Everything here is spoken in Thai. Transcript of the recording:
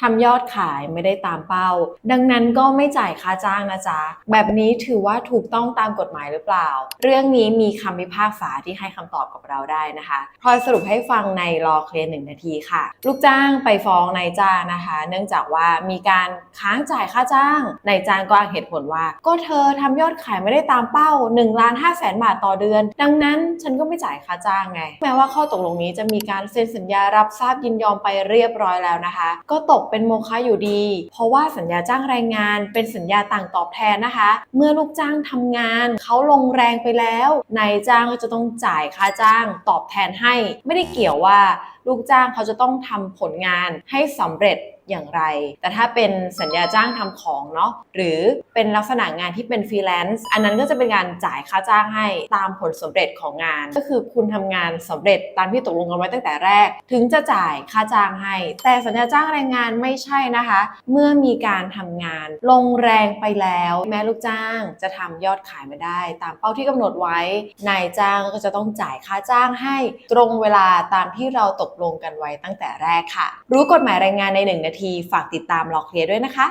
ทำยอดขายไม่ได้ตามเป้า ดังนั้นก็ไม่จ่ายค่าจ้างนะจ๊ะ แบบนี้ถือว่าถูกต้องตามกฎหมายหรือเปล่า เรื่องนี้มีคำพิพากษาที่ให้คำตอบกับเราได้นะคะพลอยสรุปให้ฟังในรอเคลียร์หนึ่งนาทีค่ะ ลูกจ้างไปฟ้องนายจ้างนะคะ เนื่องจากว่ามีการค้างจ่ายค่าจ้างนายจ้างก็อ้างเหตุผลว่า ก็เธอทำยอดขายไม่ได้ตามเป้า1ล้าน5แสนบาทต่อเดือน ดังนั้นฉันก็ไม่จ่ายค่าจ้างไง แม้ว่าข้อตกลงนี้จะมีการเซ็นสัญญารับทราบยินยอมไปเรียบร้อยแล้วนะคะ ก็ตกเป็นโมฆะอยู่ดี เพราะว่าสัญญาจ้างแรงงานเป็นสัญญาต่างตอบแทนนะคะ เมื่อลูกจ้างทำงานเขาลงแรงไปแล้วนายจ้างก็จะต้องจ่ายค่าจ้างตอบแทนให้ ไม่ได้เกี่ยวว่าลูกจ้างเขาจะต้องทำผลงานให้สำเร็จ อย่างไร แต่ถ้าเป็นสัญญาจ้างทำของเนาะหรือเป็นลักษณะงานที่เป็นฟรีแลนซ์อันนั้นก็จะเป็นการจ่ายค่าจ้างให้ตามผลสำเร็จของงาน ก็คือคุณทำงานสำเร็จตามที่ตกลงกันไว้ตั้งแต่แรก ถึงจะจ่ายค่าจ้างให้ แต่สัญญาจ้างแรงงานไม่ใช่นะคะ เมื่อมีการทำงาน ลงแรงไปแล้ว แม้ลูกจ้างจะทำยอดขายไม่ได้ ตามเป้าที่กำหนดไว้ นายจ้างก็จะต้องจ่ายค่าจ้างให้ ตรงเวลาตามที่เราตกลงกันไว้ตั้งแต่แรกค่ะ รู้กฎหมายแรงงานใน 1 นาทีฝากติดตามล็อกเคลียร์ด้วยนะคะ